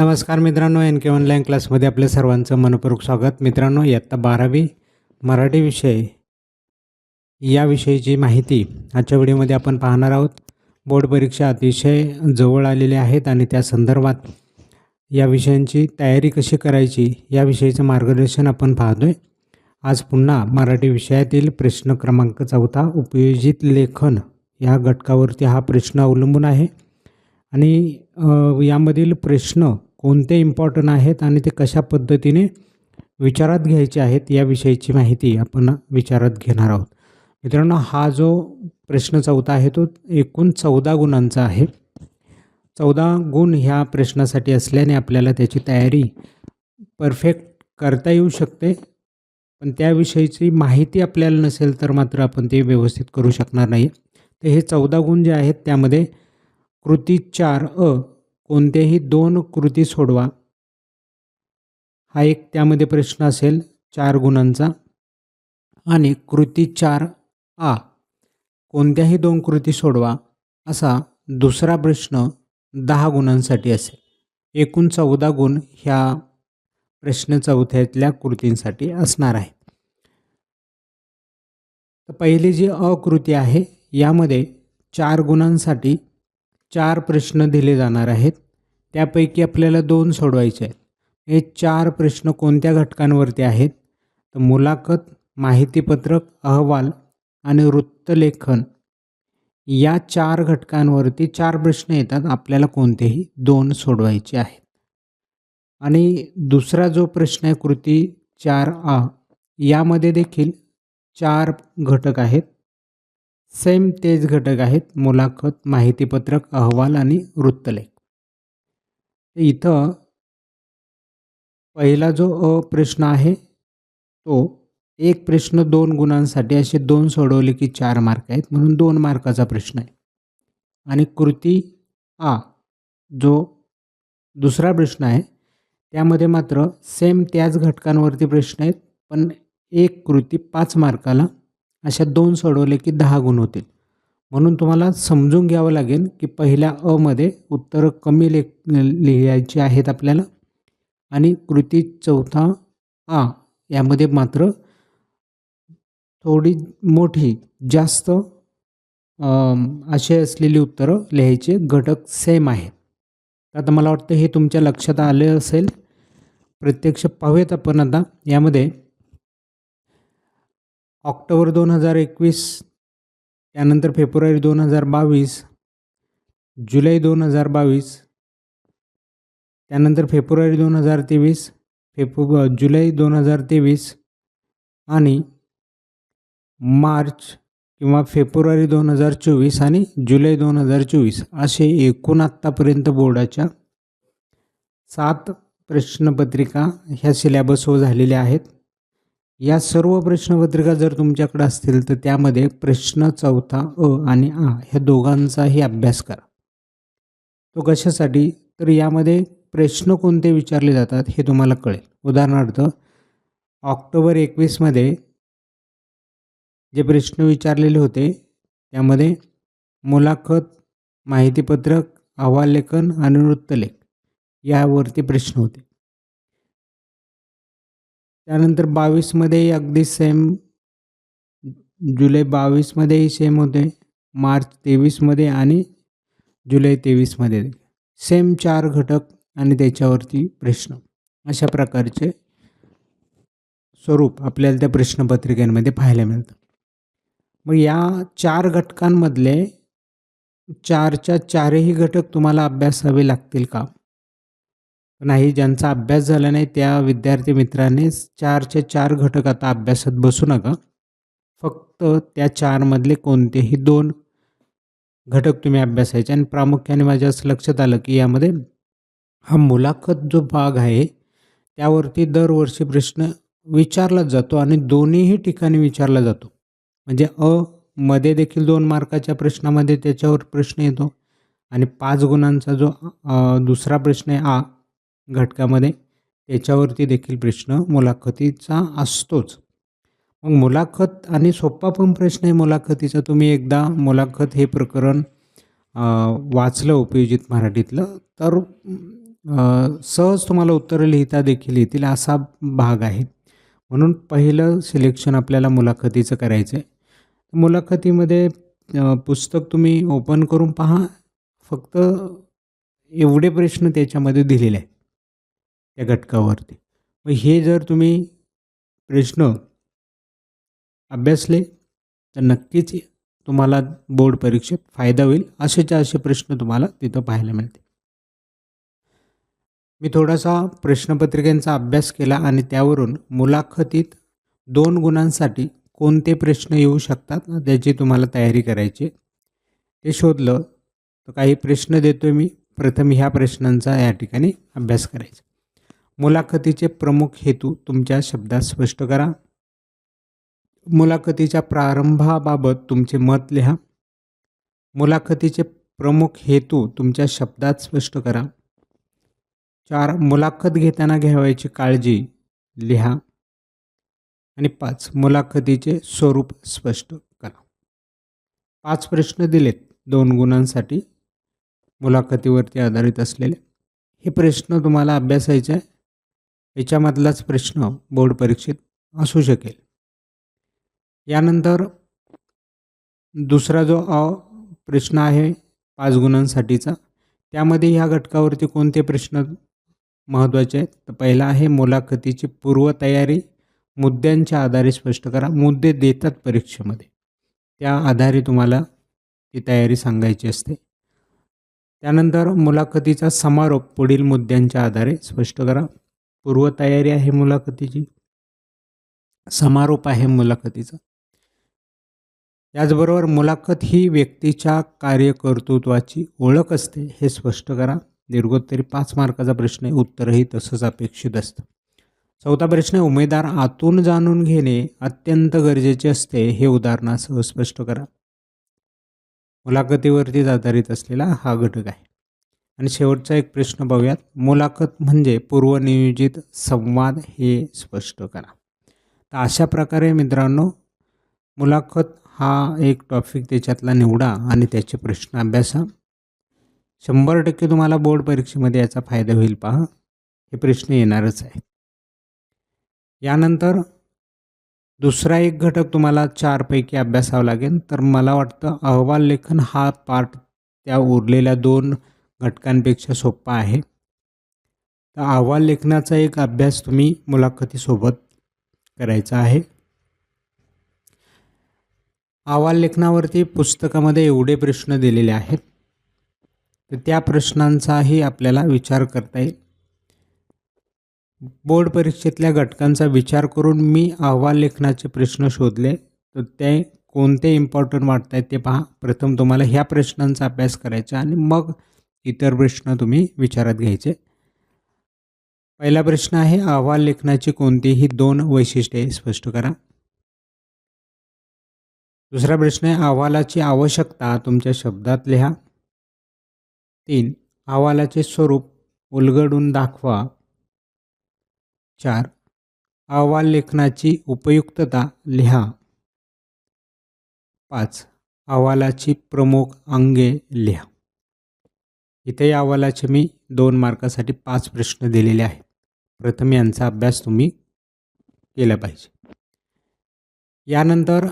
नमस्कार मित्रांनो एन के ऑनलाईन क्लासमध्ये आपल्या सर्वांचं मनपूर्वक स्वागत. मित्रांनो इयत्ता बारावी मराठी विषय या विषयीची माहिती आजच्या व्हिडिओमध्ये आपण पाहणार आहोत. बोर्ड परीक्षा अतिशय जवळ आलेल्या आहेत आणि त्या संदर्भात या विषयांची तयारी कशी करायची या विषयीचं मार्गदर्शन आपण पाहतो आहे आज पुन्हा मराठी विषयातील प्रश्न क्रमांक चौथा उपयोजित लेखन या घटकावरती हा प्रश्न अवलंबून आहे. आणि यामधील प्रश्न कोणते इम्पॉर्टंट आहेत आणि ते कशा पद्धतीने विचारात घ्यायचे आहेत याविषयीची माहिती आपण विचारात घेणार आहोत. मित्रांनो हा जो प्रश्न चौथा आहे तो एकूण चौदा गुणांचा आहे. चौदा गुण ह्या प्रश्नासाठी असल्याने आपल्याला त्याची तयारी परफेक्ट करता येऊ शकते. पण त्याविषयीची माहिती आपल्याला नसेल तर मात्र आपण ते व्यवस्थित करू शकणार नाही. तर हे चौदा गुण जे आहेत त्यामध्ये कृती चार अ कोणत्याही दोन कृती सोडवा. हा एक त्यामध्ये प्रश्न असेल चार गुणांचा. आणि कृती चार आ कोणत्याही दोन कृती सोडवा असा दुसरा प्रश्न दहा गुणांसाठी असेल. एकूण चौदा गुण ह्या प्रश्न चौथ्यातल्या कृतींसाठी असणार आहे तर पहिली जी अकृती आहे यामध्ये चार गुणांसाठी चार प्रश्न दिले जाणार आहेत. त्यापैकी आपल्याला दोन सोडवायचे आहेत. हे चार प्रश्न कोणत्या घटकांवरती आहेत? तर मुलाखत माहितीपत्रक अहवाल आणि वृत्तलेखन. या चार घटकांवरती चार प्रश्न येतात. आपल्याला कोणतेही दोन सोडवायचे आहेत. आणि दुसरा जो प्रश्न आहे कृती चार आ यामध्ये देखील चार घटक आहेत. सेम तेच घटक आहेत. मुलाखत माहितीपत्रक अहवाल आणि वृत्तलेख. इथं पहिला जो अ प्रश्न आहे तो एक प्रश्न दोन गुणांसाठी असे दोन सोडवले की चार मार्क आहेत म्हणून दोन मार्काचा प्रश्न आहे. आणि कृती आ जो दुसरा प्रश्न आहे त्यामध्ये मात्र सेम त्याच घटकांवरती प्रश्न आहेत पण एक कृती पाच मार्काला अशा दोन सोडवले की दहा गुण होतील. म्हणून तुम्हाला समजून घ्यावं लागेल की पहिल्या अमध्ये उत्तरं कमी ले लिहायची आहेत आपल्याला आणि कृती चौथा आ यामध्ये मात्र थोडी मोठी जास्त अम, असे असलेली उत्तरं लिहायचे घटक सेम आहेत. आता मला वाटतं हे तुमच्या लक्षात आले असेल. प्रत्यक्ष पाहूयात आपण आता यामध्ये. ऑक्टोबर दोन हजार एकवीस त्यानंतर फेब्रुवारी दोन हजार बावीस जुलै दोन हजार बावीस त्यानंतर फेब्रुवारी दोन हजार तेवीस फेब्रु जुलै दोन हजार तेवीस आणि मार्च किंवा फेब्रुवारी दोन हजार चोवीस आणि जुलै दोन हजार चोवीस असे एकूण आत्तापर्यंत बोर्डाच्या सात प्रश्नपत्रिका ह्या सिलॅबसवर झालेल्या आहेत. या सर्व प्रश्नपत्रिका जर तुमच्याकडे असतील तर त्यामध्ये प्रश्न चौथा अ आणि आ ह्या दोघांचाही अभ्यास करा. तो कशासाठी? तर यामध्ये प्रश्न कोणते विचारले जातात हे तुम्हाला कळेल. उदाहरणार्थ ऑक्टोबर एकवीसमध्ये जे प्रश्न विचारलेले होते त्यामध्ये मुलाखत माहितीपत्रक अहवाललेखन आणि वृत्तलेख यावरती प्रश्न होते. त्यानंतर बावीसमध्येही अगदी सेम जुलै बावीसमध्येही सेम होते. मार्च तेवीसमध्ये आणि जुलै तेवीसमध्ये. सेम चार घटक आणि त्याच्यावरती प्रश्न. अशा प्रकारचे स्वरूप आपल्याला त्या प्रश्नपत्रिकेमध्ये पाहायला मिळतं. मग या चार घटकांमधले चारच्या चारही घटक तुम्हाला अभ्यासावे लागतील का? नाही ज्यांचा अभ्यास झाला नाही त्या विद्यार्थी मित्रांनी चारचे चार घटक आता अभ्यासात बसू नका. फक्त त्या चारमधले कोणतेही दोन घटक तुम्ही अभ्यासायचे. आणि प्रामुख्याने माझ्या असं लक्षात आलं की यामध्ये हा मुलाखत जो भाग आहे त्यावरती दरवर्षी प्रश्न विचारला जातो आणि दोन्हीही ठिकाणी विचारला जातो. म्हणजे अ मध्ये देखील दोन मार्काच्या प्रश्नामध्ये त्याच्यावर प्रश्न येतो आणि पाच गुणांचा जो दुसरा प्रश्न आहे आ घटकामध्ये त्याच्यावरती देखील प्रश्न मुलाखतीचा असतोच. मग मुलाखत आणि सोप्पा पण प्रश्न आहे मुलाखतीचा. तुम्ही एकदा मुलाखत हे प्रकरण वाचलं उपयोजित मराठीतलं तर सहज तुम्हाला उत्तरं लिहिता देखील येतील असा भाग आहे. म्हणून पहिलं सिलेक्शन आपल्याला मुलाखतीचं करायचं आहे. मुलाखतीमध्ये पुस्तक तुम्ही ओपन करून पहा. फक्त एवढे प्रश्न त्याच्यामध्ये दिलेले आहेत. त्या घटकावरती. मग हे जर तुम्ही प्रश्न अभ्यासले तर नक्कीच तुम्हाला बोर्ड परीक्षेत फायदा होईल असेच्या असे प्रश्न तुम्हाला तिथं पाहायला मिळतील. मी थोडासा प्रश्नपत्रिकेंचा अभ्यास केला आणि त्यावरून मुलाखतीत दोन गुणांसाठी कोणते प्रश्न येऊ शकतात त्याची तुम्हाला तयारी करायची ते शोधलं तर काही प्रश्न देतो आहे मी. प्रथम ह्या प्रश्नांचा या ठिकाणी अभ्यास करायचा. मुलाखतीचे प्रमुख हेतू तुमच्या शब्दात स्पष्ट करा. मुलाखतीच्या प्रारंभाबाबत तुमचे मत लिहा. मुलाखतीचे प्रमुख हेतू तुमच्या शब्दात स्पष्ट करा. चार मुलाखत घेताना घ्यावयाची काळजी लिहा. आणि पाच मुलाखतीचे स्वरूप स्पष्ट करा. पाच प्रश्न दिलेत दोन गुणांसाठी मुलाखतीवरती आधारित असलेले. हे प्रश्न तुम्हाला अभ्यासायचे आहे. याच्यामधलाच प्रश्न बोर्ड परीक्षेत असू शकेल. यानंतर दुसरा जो अ प्रश्न आहे पाच गुणांसाठीचा त्यामध्ये ह्या घटकावरती कोणते प्रश्न महत्त्वाचे आहेत? तर पहिला आहे मुलाखतीची पूर्वतयारी मुद्द्यांच्या आधारे स्पष्ट करा. मुद्दे देतात परीक्षेमध्ये. त्या आधारे तुम्हाला ती तयारी सांगायची असते. त्यानंतर मुलाखतीचा समारोप पुढील मुद्द्यांच्या आधारे स्पष्ट करा. पूर्वतयारी आहे मुलाखतीची. समारोप आहे मुलाखतीचा. याचबरोबर मुलाखत ही व्यक्तीच्या कार्यकर्तृत्वाची ओळख असते हे स्पष्ट करा. दीर्घोत्तरी पाच मार्काचा प्रश्न आहे उत्तरही तसंच अपेक्षित असतं. चौथा प्रश्न आहे उमेदवार आतून जाणून घेणे अत्यंत गरजेचे असते हे उदाहरणासह स्पष्ट करा. मुलाखतीवरतीच आधारित असलेला हा घटक आहे. आणि शेवटचा एक प्रश्न पाहूयात मुलाखत म्हणजे पूर्वनियोजित संवाद हे स्पष्ट करा. तर अशा प्रकारे मित्रांनो मुलाखत हा एक टॉपिक त्याच्यातला निवडा आणि त्याचे प्रश्न अभ्यासा. शंभर टक्के तुम्हाला बोर्ड परीक्षेमध्ये याचा फायदा होईल पहा. हे प्रश्न येणारच आहे. यानंतर दुसरा एक घटक तुम्हाला चारपैकी अभ्यासावा लागेल. तर मला वाटतं अहवाल लेखन हा पार्ट त्या उरलेल्या दोन घटकांपेक्षा सोपा आहे. तर अहवाल लेखनाचा एक अभ्यास तुम्ही मुलाखतीसोबत करायचा आहे. अहवाल लेखनावरती पुस्तकामध्ये एवढे प्रश्न दिलेले आहेत. तर त्या प्रश्नांचाही आपल्याला विचार करता येईल. बोर्ड परीक्षेतल्या घटकांचा विचार करून मी अहवाल लेखनाचे प्रश्न शोधले. तर ते कोणते इम्पॉर्टंट वाटत आहेत ते पहा. प्रथम तुम्हाला ह्या प्रश्नांचा अभ्यास करायचा आणि मग इतर प्रश्न तुम्ही विचारात घ्यायचे. पहिला प्रश्न आहे अहवाल लेखनाची कोणतीही दोन वैशिष्ट्ये स्पष्ट करा. दुसरा प्रश्न आहे अहवालाची आवश्यकता तुमच्या शब्दात लिहा. तीन अहवालाचे स्वरूप उलगडून दाखवा. चार अहवाल लेखनाची उपयुक्तता लिहा. पाच अहवालाची प्रमुख अंगे लिहा. इथे या अहवालाचे मी दोन मार्कासाठी पाच प्रश्न दिलेले आहेत. प्रथम यांचा अभ्यास तुम्ही केला पाहिजे. यानंतर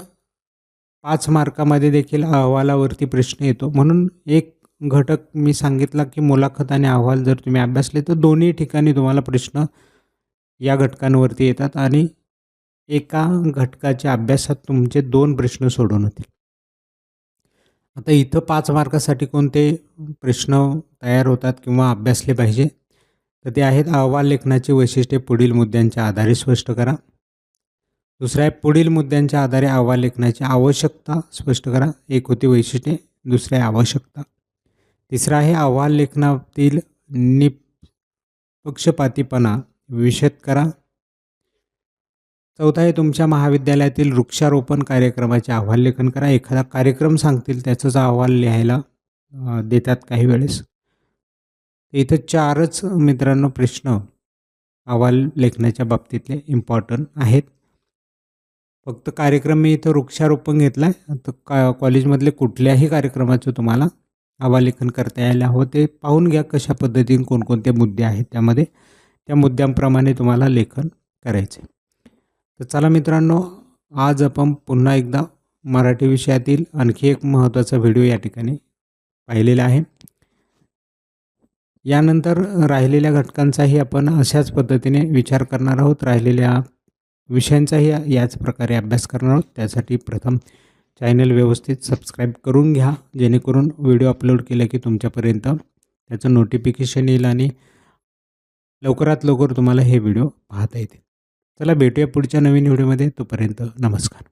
पाच मार्कामध्ये देखील अहवालावरती प्रश्न येतो. म्हणून एक घटक मी सांगितला की मुलाखत आणि अहवाल जर तुम्ही अभ्यासले तर दोन्ही ठिकाणी तुम्हाला प्रश्न या घटकांवरती येतात आणि एका घटकाच्या अभ्यासात तुमचे दोन प्रश्न सोडून होतील. आता इथं पाच मार्कासाठी कोणते प्रश्न तयार होतात किंवा अभ्यासले पाहिजे? तर ते आहेत अहवाल लेखनाची वैशिष्ट्ये पुढील मुद्द्यांच्या आधारे स्पष्ट करा. दुसरा आहे पुढील मुद्द्यांच्या आधारे अहवाल लेखनाची आवश्यकता स्पष्ट करा. एक होती वैशिष्ट्ये दुसरे आहे आवश्यकता. तिसरा आहे अहवाल लेखनातील निपक्षपातीपणा विशद करा. चौथा आहे तुमच्या महाविद्यालयातील वृक्षारोपण कार्यक्रमाचे अहवाल लेखन करा. एखादा कार्यक्रम सांगतील त्याचाच अहवाल लिहायला देतात काही वेळेस. इथं चारच मित्रांनो प्रश्न अहवाल लेखनाच्या बाबतीतले इम्पॉर्टंट आहेत. फक्त कार्यक्रम मी इथं वृक्षारोपण घेतला आहे तर का कॉलेजमधले कुठल्याही कार्यक्रमाचं तुम्हाला अहवालेखन करता यायला हवं. ते पाहून घ्या कशा पद्धतीने कोणकोणते मुद्दे आहेत त्यामध्ये. त्या मुद्द्यांप्रमाणे तुम्हाला लेखन करायचे तर चला मित्रांनो आज आपण पुन्हा एकदा मराठी विषयातील आणखी एक महत्त्वाचा व्हिडिओ या ठिकाणी पाहिलेला आहे. यानंतर राहिलेल्या घटकांचाही आपण अशाच पद्धतीने विचार करणार आहोत. राहिलेल्या विषयांचाही याच प्रकारे अभ्यास करणार आहोत. त्यासाठी प्रथम चॅनल व्यवस्थित सबस्क्राईब करून घ्या जेणेकरून व्हिडिओ अपलोड केला की तुमच्यापर्यंत त्याचं नोटिफिकेशन येईल आणि लवकरात लवकर तुम्हाला हे व्हिडिओ पाहता येतील. चला भेटूया पुढच्या नवीन व्हिडिओमध्ये. तोपर्यंत नमस्कार.